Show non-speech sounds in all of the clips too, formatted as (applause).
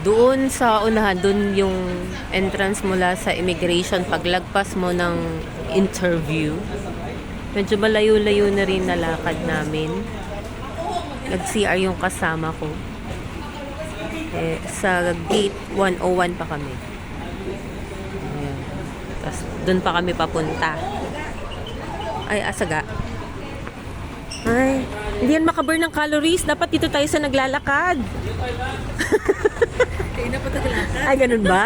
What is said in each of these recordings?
Doon sa unahan, doon yung entrance mula sa immigration paglagpas mo ng interview. Medyo malayo-layo na rin nalakad namin. Nag-CR yung kasama ko. Eh, sa gate 101 pa kami. Ayan. Tapos doon pa kami papunta. Ay, asaga. Ay, hindi yan makaburn ng calories. Dapat dito tayo sa naglalakad. Kaya na patagal na ka. Ay, ganun ba?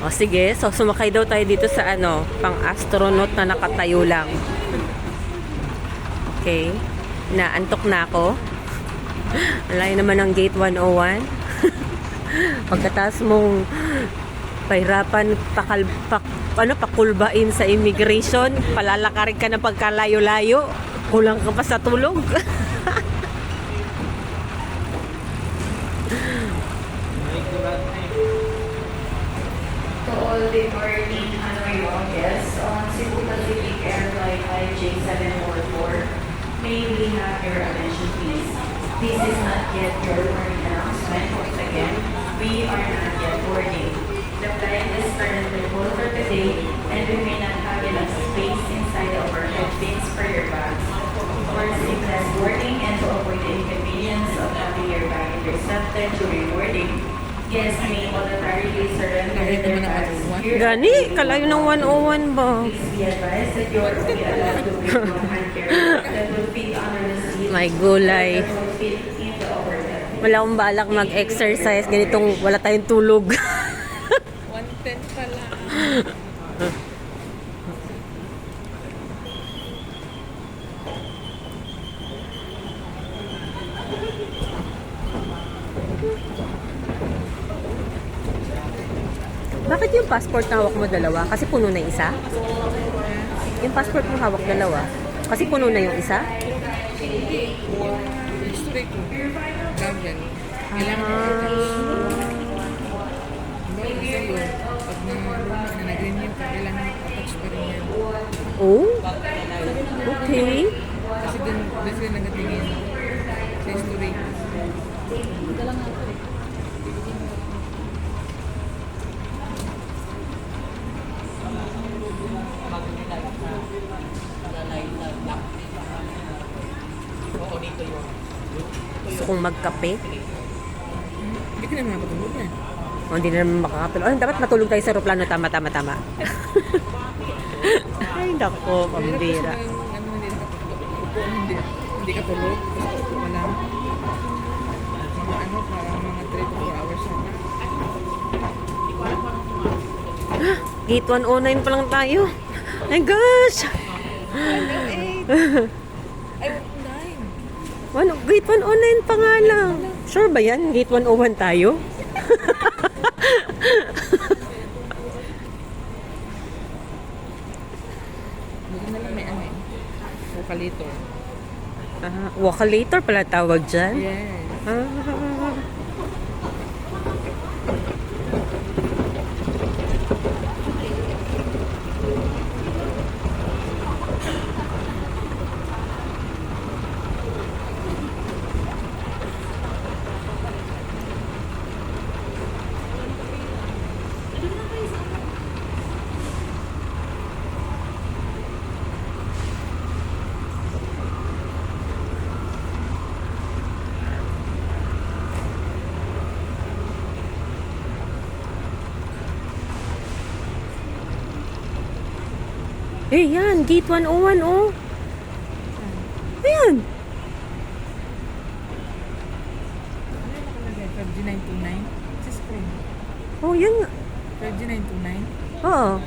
o sige, so sumakay daw tayo dito sa ano, pang astronaut na nakatayo lang. Okay. Naantok na ako. Layo naman ng gate 101. (laughs) Pagkatapos mong pahirapan pakal, pak, ano, pakulbain sa immigration, palalakarin ka na pagkalayo-layo, kulang ka pa sa tulog. To all departing Hanoi guests on Cebu Pacific Airline IJ744, may we have your attention please. This is not yet your boarding announcement. Once again, we are not yet boarding. The flight is currently full for today and we intercepted during boarding, guests may voluntarily surrender their. Gani, kalayo ng 101 ba? Please be advised that you are only allowed to bring one hand carry that will fit under the seat. May gulay. Wala akong balak mag-exercise. Ganitong wala tayong tulog. (laughs) 110 pa (laughs) Bakit yung passport na hawak mo dalawa? Kasi puno na isa? Yung passport mo hawak dalawa? Kasi puno na yung isa? History ko. Travel. Kailangan ko Diba kasi yun, pag na, na nag-renew ka, kailangan attach pa rin yan. Oh? Okay. Kasi dun, dun sila nagatingin sa history. Gusto kong magkape. Hindi ka naman matulog yan. O, hindi na naman makakatulog. Ay, dapat matulog tayo sa aeroplano. Tama, tama, tama. (laughs) Ay, nako, pambira. Ano, hindi ka tulog. Lang. Mga ano, parang mga 3 to 4 hours sana. Gate 109 pa lang tayo. My gosh! Ay, 9. One, gate 109 pa nga lang. Sure ba yan? Gate 101 tayo? Buti na lang may ano eh. Vocalator. Ah, wakalator pala tawag dyan. Yes. Ah. Eh, yan. Gate 101, oh. Ayan. Ano yung nakalagay? 5G929? Sa screen. Oh, yan. nga. 5G929? Oo.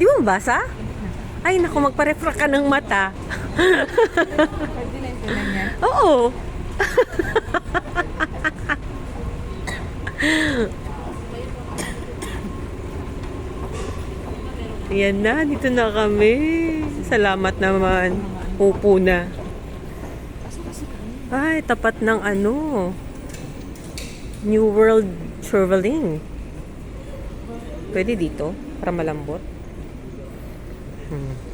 Di mo mabasa? Ay, naku, magpa-refra ka ng mata. 5G929 yan? (laughs) Oo. (laughs) Yan na, dito na kami. Salamat naman. Upo na. Ay, tapat ng ano. New World Traveling. Pwede dito, para malambot. Hmm.